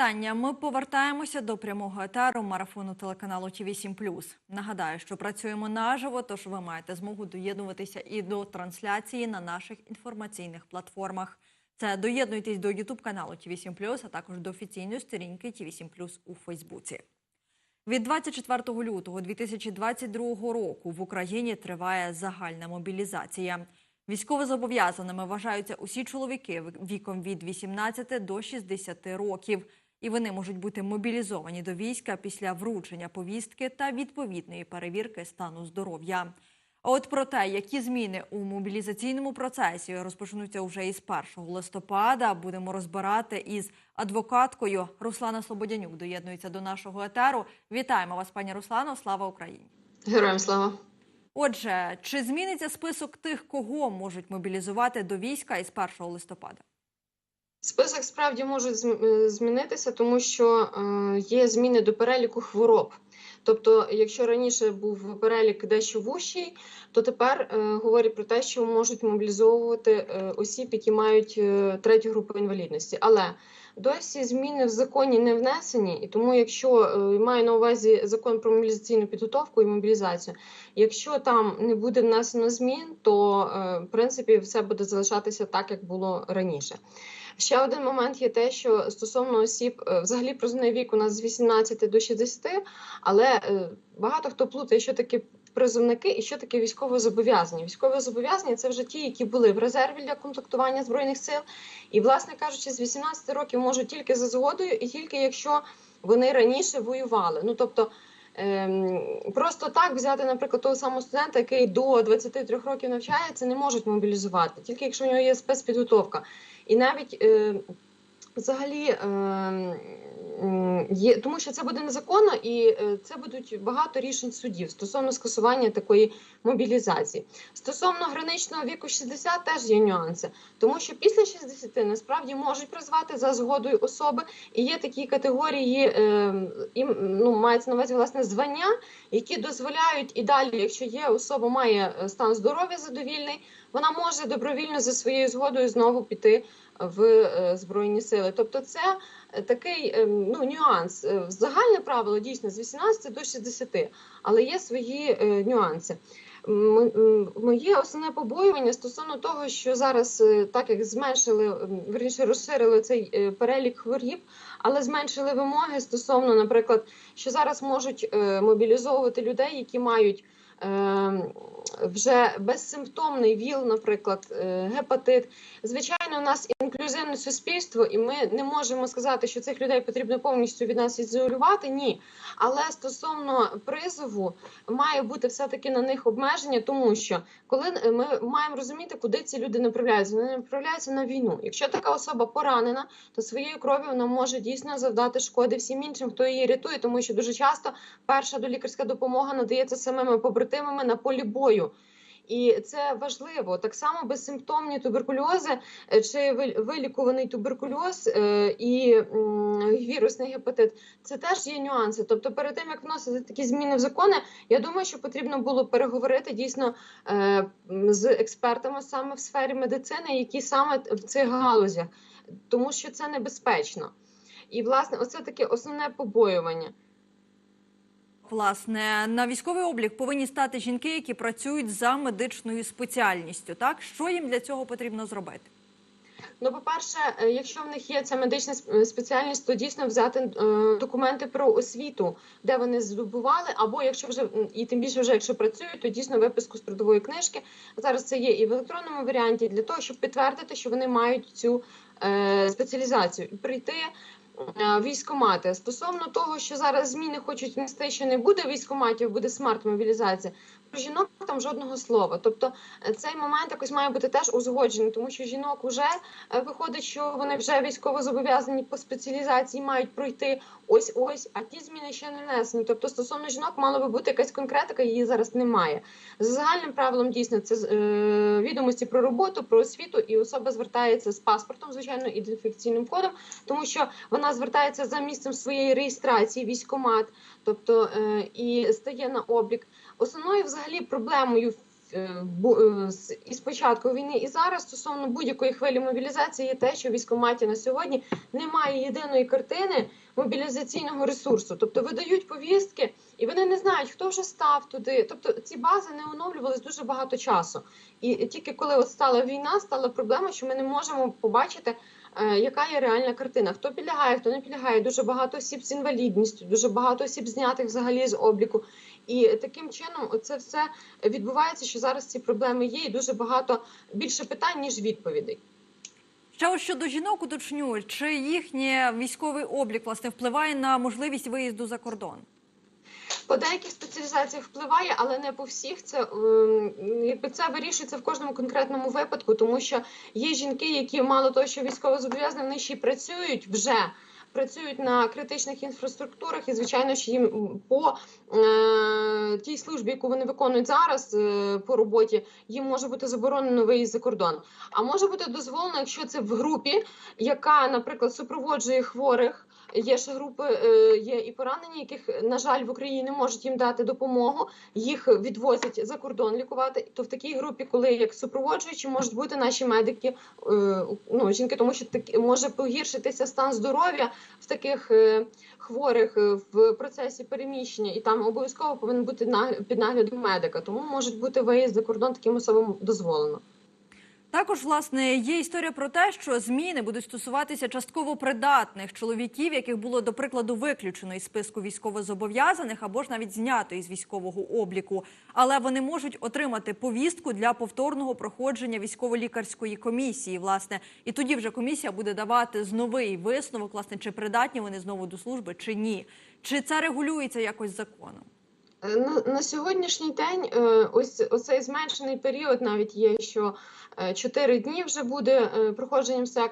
вітання. Ми повертаємося до прямого етеру марафону телеканалу ТІВІ 7 Нагадаю, що працюємо наживо, тож ви маєте змогу доєднуватися і до трансляції на наших інформаційних платформах. Це доєднуйтесь до Ютуб каналу ТІВІ 7 а також до офіційної сторінки ТІВІ 7 у Фейсбуці. Від 24 лютого 2022 року в Україні триває загальна мобілізація. Військовозобов'язаними вважаються усі чоловіки віком від 18 до 60 років, і вони можуть бути мобілізовані до війська після вручення повістки та відповідної перевірки стану здоров'я. А от про те, які зміни у мобілізаційному процесі розпочнуться вже із 1 листопада, будемо розбирати із адвокаткою Руслана Слободянюк. Доєднується до нашого етеру. Вітаємо вас, пані Руслано. Слава Україні! Героям слава! Отже, чи зміниться список тих, кого можуть мобілізувати до війська із 1 листопада? Список справді може змінитися, тому що е, є зміни до переліку хвороб. Тобто, якщо раніше був перелік дещо вущий, то тепер е, говорять про те, що можуть мобілізовувати е, осіб, які мають е, третю групу інвалідності. Але досі зміни в законі не внесені, і тому, якщо е, маю на увазі закон про мобілізаційну підготовку і мобілізацію, якщо там не буде внесено змін, то е, в принципі все буде залишатися так, як було раніше. Ще один момент є те, що стосовно осіб, е, взагалі призовний вік у нас з 18 до 60, але е, багато хто плутає, що таке призовники і що таке військове зобов'язання. Військове зобов'язання це вже ті, які були в резерві для комплектування збройних сил, і, власне кажучи, з 18 років можуть тільки за згодою, і тільки якщо вони раніше воювали. Ну тобто. Ем, просто так взяти, наприклад, того самого студента, який до 23 років навчається, не можуть мобілізувати, тільки якщо у нього є спецпідготовка. І навіть е, взагалі е, є, тому що це буде незаконно, і е, це будуть багато рішень судів стосовно скасування такої мобілізації. Стосовно граничного віку 60 теж є нюанси, тому що після 60 насправді можуть призвати за згодою особи, і є такі категорії, е, і, ну, мається на увазі власне звання, які дозволяють і далі, якщо є особа, має стан здоров'я задовільний, вона може добровільно за своєю згодою знову піти в е, збройні сили. Тобто, це такий ну, нюанс. Загальне правило дійсно з 18 до 60, але є свої е, нюанси. Моє основне побоювання стосовно того, що зараз, е, так як зменшили, верніше розширили цей перелік хворіб, але зменшили вимоги стосовно, наприклад, що зараз можуть мобілізовувати людей, які мають вже безсимптомний ВІЛ, наприклад, е, гепатит. Звичайно, у нас інклюзивне суспільство, і ми не можемо сказати, що цих людей потрібно повністю від нас ізолювати. Ні. Але стосовно призову має бути все-таки на них обмеження, тому що коли ми маємо розуміти, куди ці люди направляються, вони направляються на війну. Якщо така особа поранена, то своєю кров'ю вона може дійсно завдати шкоди всім іншим, хто її рятує, тому що дуже часто перша долікарська допомога надається самими побратимами на полі бою. І це важливо так само безсимптомні туберкульози е, чи вилікуваний туберкульоз е, і вірусний гепатит. Це теж є нюанси. Тобто, перед тим як вносити такі зміни в закони, я думаю, що потрібно було переговорити дійсно е, з експертами саме в сфері медицини, які саме в цих галузях, тому що це небезпечно. І власне, оце таке основне побоювання. Власне, на військовий облік повинні стати жінки, які працюють за медичною спеціальністю. Так що їм для цього потрібно зробити? Ну, по-перше, е, якщо в них є ця медична спеціальність, то дійсно взяти е, документи про освіту, де вони здобували, або якщо вже і тим більше, вже якщо працюють, то дійсно виписку з трудової книжки. Зараз це є і в електронному варіанті для того, щоб підтвердити, що вони мають цю е, спеціалізацію, прийти Е, військомати стосовно того, що зараз зміни хочуть внести, що не буде військоматів, буде смарт-мобілізація. Жінок там жодного слова. Тобто е, цей момент якось має бути теж узгоджений, тому що жінок вже е, виходить, що вони вже військово зобов'язані по спеціалізації мають пройти ось ось, а ті зміни ще не внесені. Тобто, стосовно жінок мала би бути якась конкретика, її зараз немає. За загальним правилом дійсно це е, відомості про роботу, про освіту, і особа звертається з паспортом, звичайно, ідентифікаційним кодом, тому що вона звертається за місцем своєї реєстрації, військомат, тобто е, і стає на облік. Основною взагалі проблемою е, е, і з початку війни, і зараз стосовно будь-якої хвилі мобілізації є те, що в військкоматі на сьогодні немає єдиної картини мобілізаційного ресурсу. Тобто видають повістки, і вони не знають, хто вже став туди. Тобто ці бази не оновлювались дуже багато часу. І тільки коли от стала війна, стала проблема, що ми не можемо побачити. е, Яка є реальна картина? Хто підлягає, хто не підлягає? Дуже багато осіб з інвалідністю, дуже багато осіб знятих взагалі з обліку. І таким чином це все відбувається, що зараз ці проблеми є, і дуже багато більше питань ніж відповідей. Ще ось щодо жінок уточню, чи їхній військовий облік власне впливає на можливість виїзду за кордон? По деяких спеціалізаціях впливає, але не по всіх. Це якби це вирішується в кожному конкретному випадку, тому що є жінки, які мало того, що військово зобов'язані, вони ще й працюють вже. Працюють на критичних інфраструктурах, і звичайно, ж їм по е, тій службі, яку вони виконують зараз е, по роботі, їм може бути заборонено виїзд за кордон. А може бути дозволено, якщо це в групі, яка, наприклад, супроводжує хворих. Є ще групи, е, є і поранені, яких на жаль в Україні не можуть їм дати допомогу. Їх відвозять за кордон лікувати. То в такій групі, коли як супроводжуючі, можуть бути наші медики, е, ну жінки, тому що так може погіршитися стан здоров'я в таких е, хворих в процесі переміщення, і там обов'язково повинен бути під наглядом медика. Тому можуть бути виїзд за кордон таким особам дозволено. Також власне є історія про те, що зміни будуть стосуватися частково придатних чоловіків, яких було до прикладу виключено із списку військовозобов'язаних або ж навіть знято із військового обліку, але вони можуть отримати повістку для повторного проходження військово-лікарської комісії. Власне, і тоді вже комісія буде давати зновий висновок, власне, чи придатні вони знову до служби, чи ні. Чи це регулюється якось законом? Е, На, на сьогоднішній день е, ось оцей зменшений період навіть є, що 4 дні вже буде е, проходженням СЕК.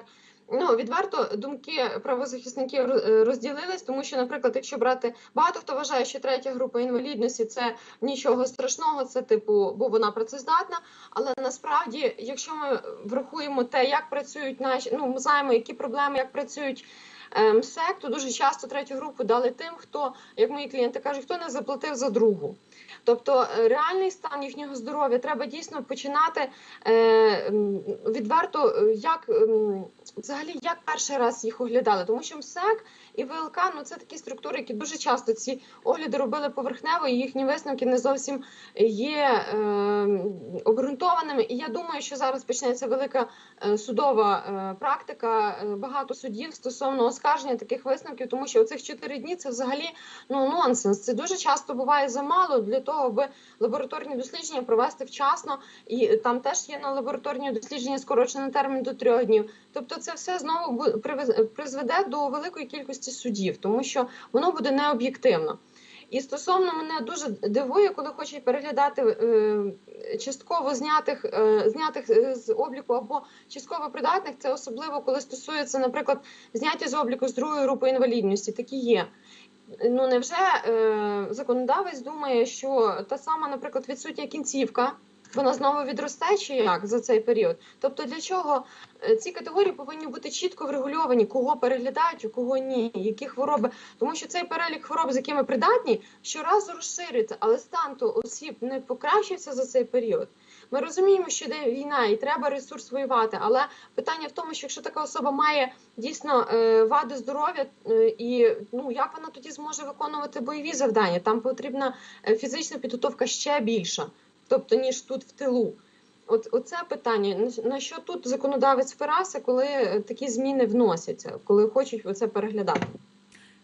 Ну, відверто думки правозахисників е, розділились, тому що, наприклад, якщо брати багато хто вважає, що третя група інвалідності це нічого страшного, це типу, бо вона працездатна. Але насправді, якщо ми врахуємо те, як працюють наші, ну ми знаємо, які проблеми, як працюють е, МСЕК, то дуже часто третю групу дали тим, хто, як мої клієнти кажуть, хто не заплатив за другу. Тобто е, реальний стан їхнього здоров'я треба дійсно починати е, відверто, е, як ем, взагалі як перший раз їх оглядали, тому що МСЕК і ВЛК ну це такі структури, які дуже часто ці огляди робили поверхнево, і їхні висновки не зовсім є е, обґрунтованими. І я думаю, що зараз почнеться велика е, судова е, практика, е, багато судів стосовно оскарження таких висновків, тому що оцих 4 дні це взагалі ну нонсенс. Це дуже часто буває замало для того, аби лабораторні дослідження провести вчасно, і там теж є на лабораторні дослідження скорочений термін до трьох днів. Тобто, це все знову призведе до великої кількості судів, тому що воно буде необ'єктивно. І стосовно мене дуже дивує, коли хочуть переглядати е, частково знятих, е, знятих е, з обліку або частково придатних, це особливо коли стосується, наприклад, зняття з обліку з другої групи інвалідності. Такі є. Ну невже е, законодавець думає, що та сама, наприклад, відсутня кінцівка, вона знову відросте чи як за цей період? Тобто для чого е, ці категорії повинні бути чітко врегульовані, кого переглядають, а кого ні, які хвороби, тому що цей перелік хвороб, з якими придатні, щоразу розширюється, але стан то осіб не покращився за цей період. Ми розуміємо, що йде війна і треба ресурс воювати, але питання в тому, що якщо така особа має дійсно е, вади здоров'я, е, і ну як вона тоді зможе виконувати бойові завдання? Там потрібна фізична підготовка ще більша, тобто ніж тут в тилу. От оце питання на- що тут законодавець спирався, коли е, такі зміни вносяться, коли хочуть оце переглядати.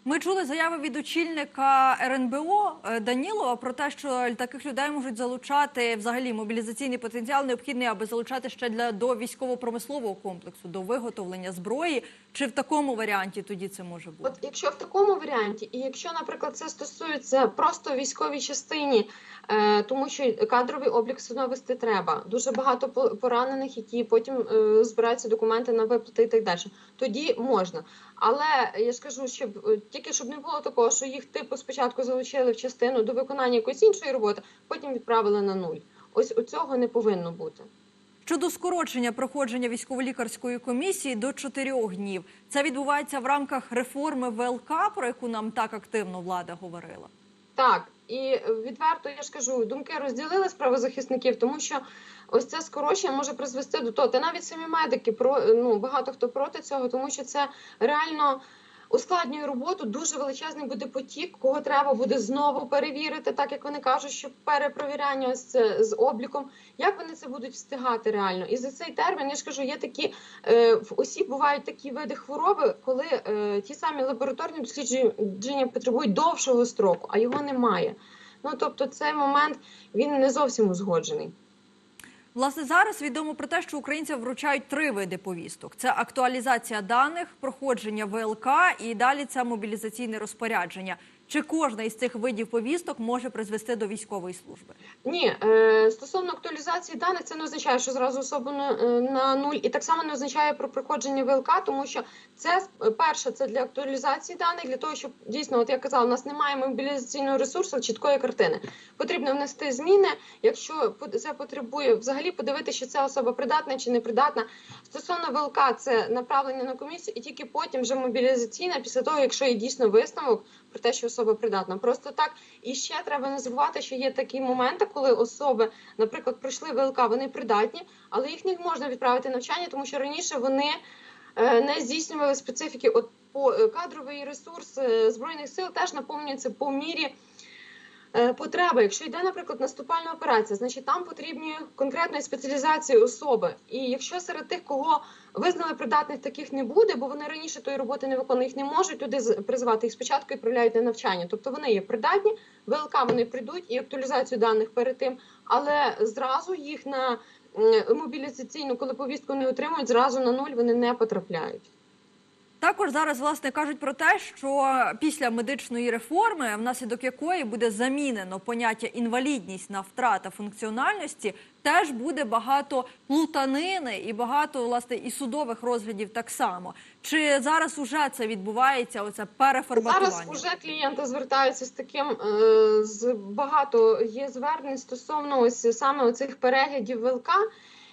Ми чули заяви від очільника РНБО е, Данілова про те, що таких людей можуть залучати взагалі мобілізаційний потенціал необхідний, аби залучати ще для до військово-промислового комплексу, до виготовлення зброї. Чи в такому варіанті тоді це може бути? От якщо в такому варіанті, і якщо, наприклад, це стосується просто військовій частині, е, тому що кадровий облік все треба. Дуже багато по- поранених, які потім е, збираються документи на виплати і так далі. Тоді можна. Але я ж кажу, щоб е, тільки щоб не було такого, що їх типу спочатку залучили в частину до виконання якоїсь іншої роботи, потім відправили на нуль. Ось у цього не повинно бути. Щодо скорочення проходження військово-лікарської комісії до чотирьох днів, це відбувається в рамках реформи ВЛК, про яку нам так активно влада говорила. Так, І відверто я ж кажу, думки розділили з правозахисників, тому що ось це скорочення може призвести до того. Та навіть самі медики ну багато хто проти цього, тому що це реально. Ускладнює роботу, дуже величезний буде потік, кого треба буде знову перевірити, так як вони кажуть, що перепровіряння це з обліком. Як вони це будуть встигати реально? І за цей термін я ж кажу, є такі е, в осіб бувають такі види хвороби, коли е, ті самі лабораторні дослідження потребують довшого строку, а його немає. Ну тобто, цей момент він не зовсім узгоджений. Власне, зараз відомо про те, що українцям вручають три види повісток: це актуалізація даних, проходження ВЛК і далі це мобілізаційне розпорядження. Чи кожна із цих видів повісток може призвести до військової служби? Ні, е, стосовно актуалізації даних, це не означає, що зразу особу на, е, нуль, і так само не означає про проходження ВЛК, тому що це е, перше, це для актуалізації даних, для того, щоб дійсно, от я казала, у нас немає мобілізаційного ресурсу, чіткої картини. Потрібно внести зміни. Якщо це потребує взагалі подивитися, що ця особа придатна чи не придатна. Стосовно ВЛК, це направлення на комісію, і тільки потім вже мобілізаційна, після того, якщо є дійсно висновок про те, що особа придатна. Просто так і ще треба не забувати, що є такі моменти, коли особи, наприклад, пройшли ВЛК, вони придатні, але їх не можна відправити навчання, тому що раніше вони е, не здійснювали специфіки. От по е, кадровий ресурс е, збройних сил теж наповнюється по мірі. Е, Потреби, якщо йде, наприклад, наступальна операція, значить там потрібні конкретної спеціалізації особи. І якщо серед тих, кого визнали придатних, таких не буде, бо вони раніше тої роботи не виконують, їх не можуть туди призвати. Їх спочатку відправляють на навчання. Тобто вони є придатні, ВЛК вони прийдуть і актуалізацію даних перед тим, але зразу їх на мобілізаційну, коли повістку не отримують, зразу на нуль вони не потрапляють. Також зараз власне кажуть про те, що після медичної реформи, внаслідок якої буде замінено поняття інвалідність на втрата функціональності, теж буде багато плутанини і багато власне і судових розглядів так само. Чи зараз уже це відбувається? Оце переформатування? Зараз вже клієнти звертаються з таким е, з багато є звернень стосовно ось саме оцих переглядів ВЛК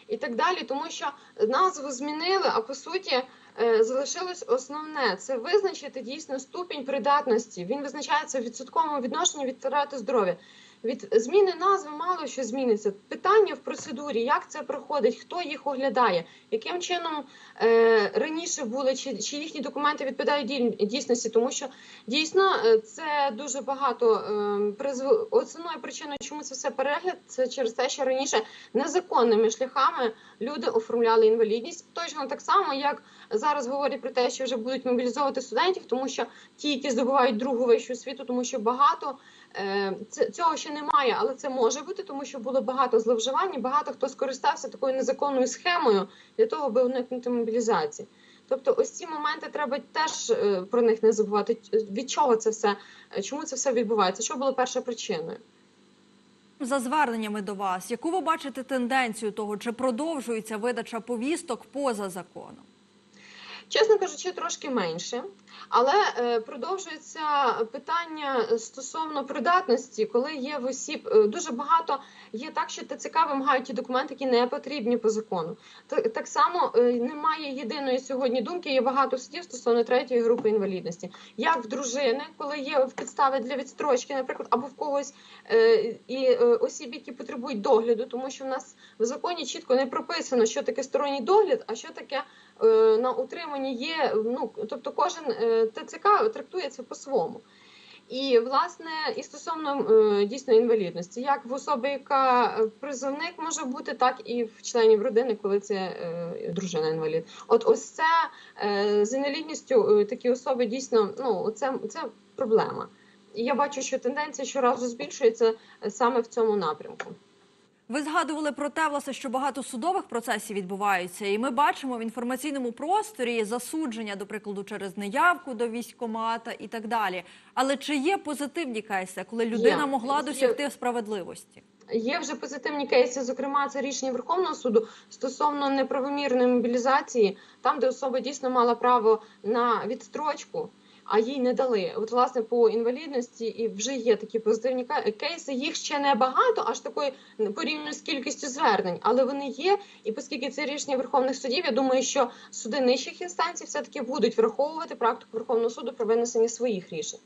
і так далі, тому що назву змінили, а по суті. Е, Залишилось основне це визначити дійсно ступінь придатності. Він визначається в відсотковому відношенні від втрати здоров'я. Від зміни назви мало що зміниться. Питання в процедурі, як це проходить, хто їх оглядає, яким чином е, раніше були, чи, чи їхні документи відповідають дій- дійсності, тому що дійсно е, це дуже багато е, призв... основною причиною, чому це все перегляд, це через те, що раніше незаконними шляхами люди оформляли інвалідність. Точно так само, як зараз говорять про те, що вже будуть мобілізовувати студентів, тому що ті, які здобувають другу вищу освіту, тому що багато. Е, Цього ще немає, але це може бути, тому що було багато зловживань, і багато хто скористався такою незаконною схемою для того, аби уникнути мобілізації. Тобто, ось ці моменти треба теж е, про них не забувати. Від чого це все, чому це все відбувається? Що було першою причиною? За зверненнями до вас, яку ви бачите тенденцію того, чи продовжується видача повісток поза законом? Чесно кажучи, трошки менше, але е, продовжується питання стосовно придатності, коли є в осіб е, дуже багато є так, що ТЦК вимагають ті документи, які не потрібні по закону. Так, само е, немає єдиної сьогодні думки. Є багато судів стосовно третьої групи інвалідності. Як в дружини, коли є в підстави для відстрочки, наприклад, або в когось і осіб, які потребують догляду, тому що в нас в законі чітко не прописано, що таке сторонній догляд, а що таке на утриманні є. Ну тобто, кожен е, ТЦК трактує це по-своєму. І власне, і стосовно е, дійсно інвалідності, як в особи, яка е, призовник може бути, так і в членів родини, коли це е, дружина інвалід. От ось це е, з інвалідністю е, такі особи дійсно ну це, це проблема. Я бачу, що тенденція щоразу збільшується е, саме в цьому напрямку. Ви згадували про те, власне, що багато судових процесів відбуваються, і ми бачимо в інформаційному просторі засудження, до прикладу, через неявку до військкомата і так далі. Але чи є позитивні кейси, коли людина Є. могла досягти справедливості? Є вже позитивні кейси, зокрема, це рішення Верховного суду стосовно неправомірної мобілізації, там, де особа дійсно мала право на відстрочку, а їй не дали. От, власне, по інвалідності і вже є такі позитивні кейси. Їх ще не багато, аж такої порівняно з кількістю звернень, але вони є. І оскільки це рішення Верховних судів, я думаю, що суди нижчих інстанцій все таки будуть враховувати практику Верховного суду про винесення своїх рішень.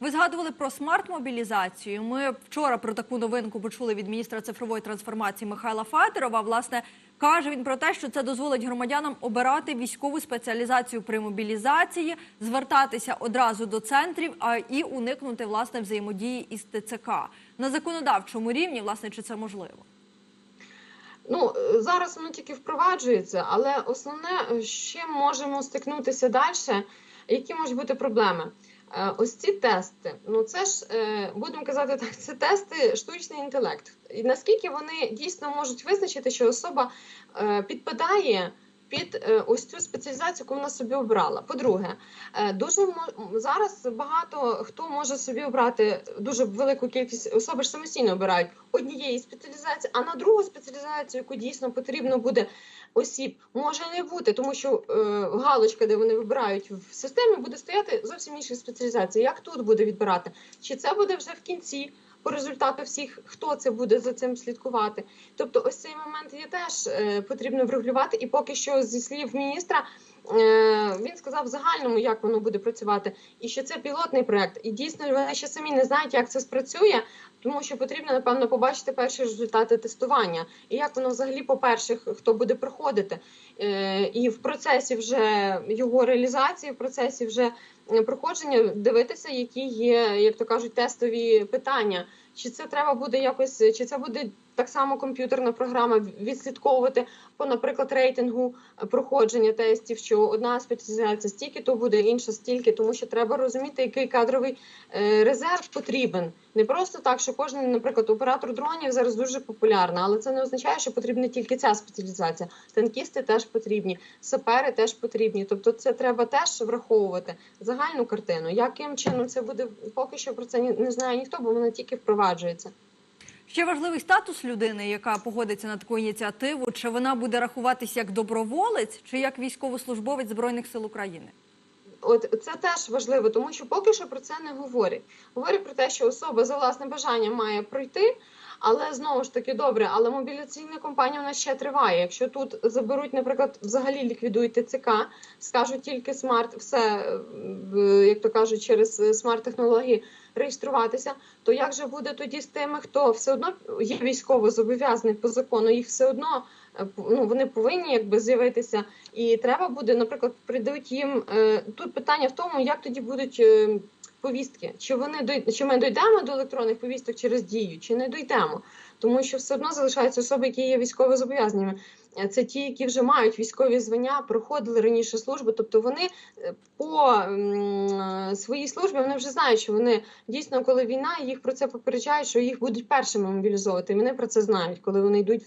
Ви згадували про смарт-мобілізацію. Ми вчора про таку новинку почули від міністра цифрової трансформації Михайла Федорова. Власне, каже він про те, що це дозволить громадянам обирати військову спеціалізацію при мобілізації, звертатися одразу до центрів, а і уникнути власне взаємодії із ТЦК на законодавчому рівні. Власне, чи це можливо? Ну зараз воно тільки впроваджується, але основне, з чим можемо стикнутися далі, які можуть бути проблеми. Е, Ось ці тести, ну це ж е, будемо казати так, це тести штучний інтелект. І наскільки вони дійсно можуть визначити, що особа е, підпадає під е, ось цю спеціалізацію, яку вона собі обрала. По-друге, е, дуже зараз багато хто може собі обрати дуже велику кількість особи ж самостійно обирають однієї спеціалізації, а на другу спеціалізацію, яку дійсно потрібно буде осіб, може не бути, тому що е, галочка, де вони вибирають в системі, буде стояти зовсім інша спеціалізація. Як тут буде відбирати? Чи це буде вже в кінці? По результату всіх, хто це буде за цим слідкувати. Тобто, ось цей момент є теж е, потрібно врегулювати. І поки що, зі слів міністра, е, він сказав загальному, як воно буде працювати, і що це пілотний проект. І дійсно вони ще самі не знають, як це спрацює, тому що потрібно напевно побачити перші результати тестування, і як воно взагалі, по-перше, хто буде проходити. Е, і в процесі вже його реалізації, в процесі вже проходження дивитися, які є, як то кажуть, тестові питання. Чи це треба буде якось, чи це буде так само комп'ютерна програма відслідковувати по, наприклад, рейтингу е, проходження тестів, що одна спеціалізація стільки, то буде інша стільки, тому що треба розуміти, який кадровий е, резерв потрібен. Не просто так, що кожен, наприклад, оператор дронів зараз дуже популярна, але це не означає, що потрібна тільки ця спеціалізація. Танкісти теж потрібні, сапери теж потрібні. Тобто, це треба теж враховувати загальну картину. Яким чином це буде поки що про це не знає ніхто, бо вона тільки впроваджується. Ще важливий статус людини, яка погодиться на таку ініціативу. Чи вона буде рахуватися як доброволець, чи як військовослужбовець збройних сил України? От це теж важливо, тому що поки що про це не говорять. Говорять про те, що особа за власним бажанням має пройти. Але знову ж таки добре, але мобіляційна кампанія у нас ще триває. Якщо тут заберуть, наприклад, взагалі ліквідують ТЦК, скажуть тільки смарт, все е, як то кажуть, через смарт-технології реєструватися, то як же буде тоді з тими, хто все одно є військово зобов'язаний по закону, їх все одно е, ну вони повинні якби з'явитися, і треба буде, наприклад, придуть їм е, тут питання в тому, як тоді будуть. е, Повістки, чи вони чи ми дійдемо до електронних повісток через дію, чи не дійдемо, тому що все одно залишаються особи, які є військово зобов'язаними. Е, Це ті, які вже мають військові звання, проходили раніше службу. Тобто вони е, по е, своїй службі вони вже знають, що вони дійсно, коли війна, їх про це попереджають, що їх будуть першими мобілізовувати. Вони про це знають, коли вони йдуть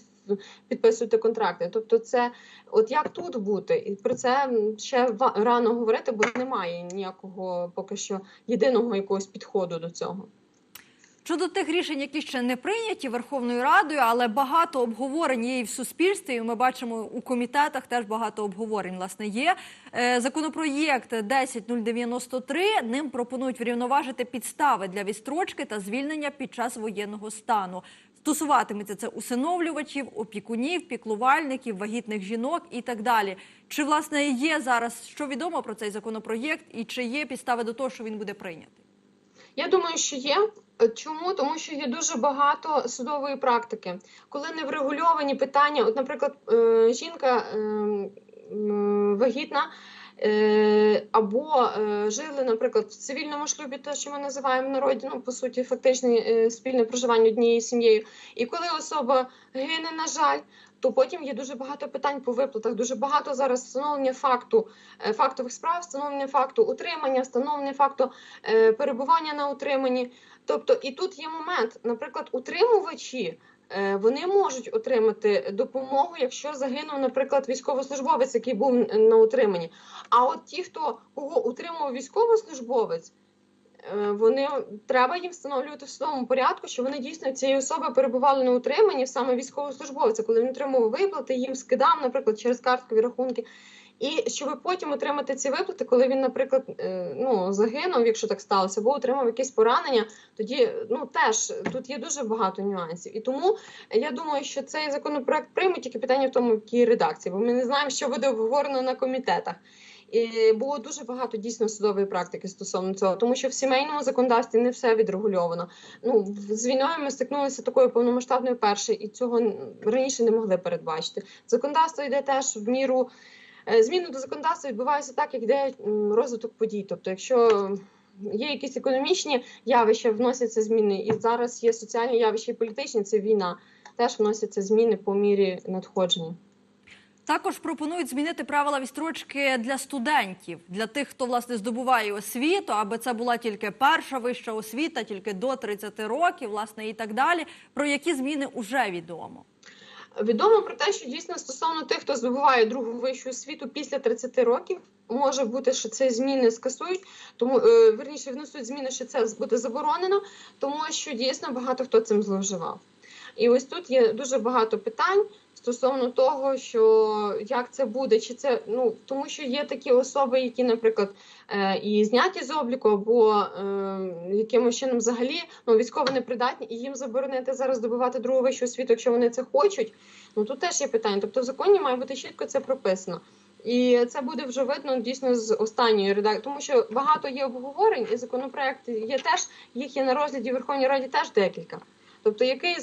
підписувати контракти. Тобто, це от як тут бути, і про це ще рано говорити, бо немає ніякого поки що єдиного якогось підходу до цього. Щодо тих рішень, які ще не прийняті Верховною Радою, але багато обговорень є і в суспільстві. і Ми бачимо у комітетах теж багато обговорень. Власне, є Е, законопроєкт 10093, Ним пропонують врівноважити підстави для відстрочки та звільнення під час воєнного стану. Стосуватиметься це усиновлювачів, опікунів, піклувальників, вагітних жінок і так далі. Чи власне є зараз що відомо про цей законопроєкт, і чи є підстави до того, що він буде прийнятий? Я думаю, що є. Е, Чому? Тому що є дуже багато судової практики, коли не врегульовані питання. От, наприклад, е, жінка е, вагітна. Або жили, наприклад, в цивільному шлюбі, те, що ми називаємо в народі, ну по суті, фактично е, спільне проживання однією сім'єю. І коли особа гине, на жаль, то потім є дуже багато питань по виплатах. Дуже багато зараз встановлення факту е, фактових справ, встановлення факту утримання, встановлення факту е, перебування на утриманні. Тобто, і тут є момент, наприклад, утримувачі. е, Вони можуть отримати допомогу, якщо загинув, наприклад, військовослужбовець, який був на утриманні. А от ті, хто кого утримував військовослужбовець, вони треба їм встановлювати в судовому порядку, що вони дійсно цієї особи перебували на утриманні саме військовослужбовця, коли він отримував виплати, їм скидав, наприклад, через карткові рахунки. І щоб потім отримати ці виплати, коли він, наприклад, е, ну загинув, якщо так сталося, або отримав якесь поранення, тоді ну теж тут є дуже багато нюансів. І тому я думаю, що цей законопроект прийме тільки питання в тому, якій редакції, бо ми не знаємо, що буде обговорено на комітетах. І було дуже багато дійсно судової практики стосовно цього, тому що в сімейному законодавстві не все відрегульовано. Ну з війною ми стикнулися такою повномасштабною перше, і цього раніше не могли передбачити. Законодавство йде теж в міру. е, Зміни до законодавства відбуваються так, як йде розвиток подій. Тобто, якщо є якісь економічні явища, вносяться зміни, і зараз є соціальні явища і політичні, це війна. Теж вносяться зміни по мірі надходження. Також пропонують змінити правила відстрочки для студентів, для тих, хто власне здобуває освіту, аби це була тільки перша вища освіта, тільки до 30 років, власне, і так далі. Про які зміни вже відомо. Відомо про те, що дійсно стосовно тих, хто здобуває другу вищу освіту після 30 років, може бути, що ці зміни скасують, тому е, верніше внесуть зміни, що це буде заборонено, тому що дійсно багато хто цим зловживав. І ось тут є дуже багато питань стосовно того, що як це буде, чи це ну тому, що є такі особи, які, наприклад, е, і зняті з обліку, або е, якимось чином взагалі ну, військово непридатні, і їм заборонити зараз здобувати другу вищу освіту, якщо вони це хочуть. Ну тут теж є питання. Тобто в законі має бути чітко це прописано. І це буде вже видно дійсно з останньої редакції, тому що багато є обговорень, і законопроекти є теж, їх є на розгляді в Верховній Раді теж декілька. Тобто, який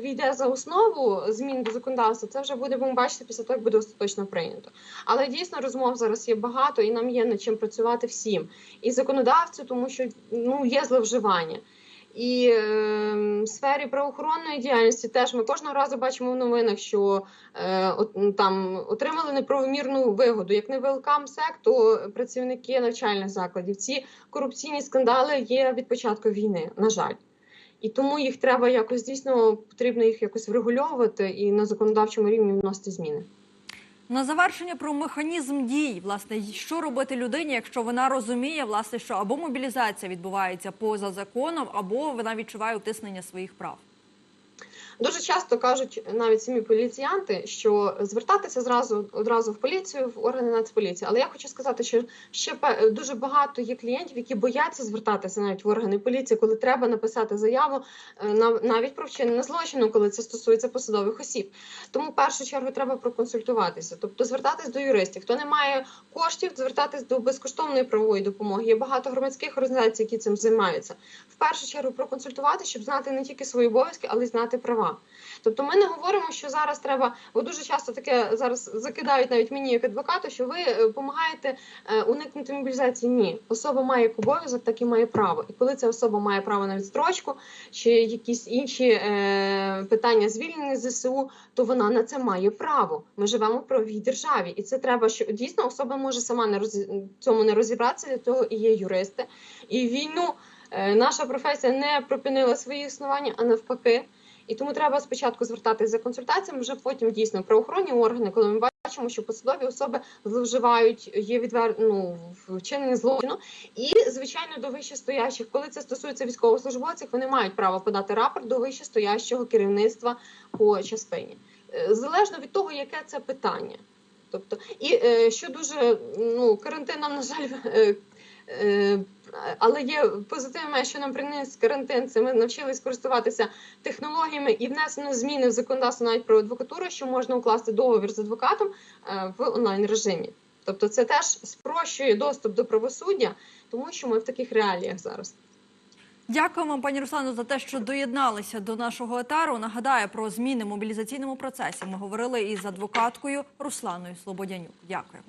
війде за основу змін до законодавства, це вже будемо бачити після того, як буде остаточно прийнято. Але дійсно розмов зараз є багато, і нам є над чим працювати всім. І законодавцю, тому що ну є зловживання. І е, в сфері правоохоронної діяльності теж ми кожного разу бачимо в новинах, що е, от, там отримали неправомірну вигоду. Як не ВЛК МСЕК, то працівники навчальних закладів. Ці корупційні скандали є від початку війни, на жаль. І тому їх треба якось дійсно потрібно їх якось врегульовувати і на законодавчому рівні вносити зміни. На завершення про механізм дій, власне, що робити людині, якщо вона розуміє, власне, що або мобілізація відбувається поза законом, або вона відчуває утиснення своїх прав. Дуже часто кажуть навіть самі поліціянти, що звертатися зразу одразу в поліцію, в органи нацполіції. Але я хочу сказати, що ще дуже багато є клієнтів, які бояться звертатися навіть в органи поліції, коли треба написати заяву е, на- навіть про вчинення злочину, коли це стосується посадових осіб. Тому в першу чергу треба проконсультуватися, тобто звертатись до юристів. Хто не має коштів, звертатись до безкоштовної правової допомоги. Є багато громадських організацій, які цим займаються. В першу чергу проконсультуватися, щоб знати не тільки свої обов'язки, але й знати права. Тобто ми не говоримо, що зараз треба, бо дуже часто таке зараз закидають навіть мені як адвокату, що ви допомагаєте уникнути мобілізації. Ні, особа має як обов'язок, так і має право. І коли ця особа має право на відстрочку чи якісь інші е, питання звільнення з ЗСУ, то вона на це має право. Ми живемо в правовій державі, і це треба, що дійсно особа може сама не роз... цьому не розібратися. Для того і є юристи. І війну е, наша професія не припинила свої існування, а навпаки. І тому треба спочатку звертатися за консультаціями, вже потім дійсно правоохоронні органи, коли ми бачимо, що посадові особи зловживають, є відвер... ну, вчинення злочину. І звичайно до вищестоящих, коли це стосується військовослужбовців, вони мають право подати рапорт до вищестоящого керівництва по частині, Е, залежно від того, яке це питання. Тобто, і е, що дуже ну карантин нам на жаль. Але є позитивне, що нам приніс карантин. Це ми навчились користуватися технологіями і внесено зміни в законодавство навіть про адвокатуру, що можна укласти договір з адвокатом е, в онлайн режимі. Тобто, це теж спрощує доступ до правосуддя, тому що ми в таких реаліях зараз. Дякую вам, пані Руслану, за те, що доєдналися до нашого етару. Нагадаю про зміни в мобілізаційному процесі. Ми говорили із адвокаткою Русланою Слободянюк. Дякую.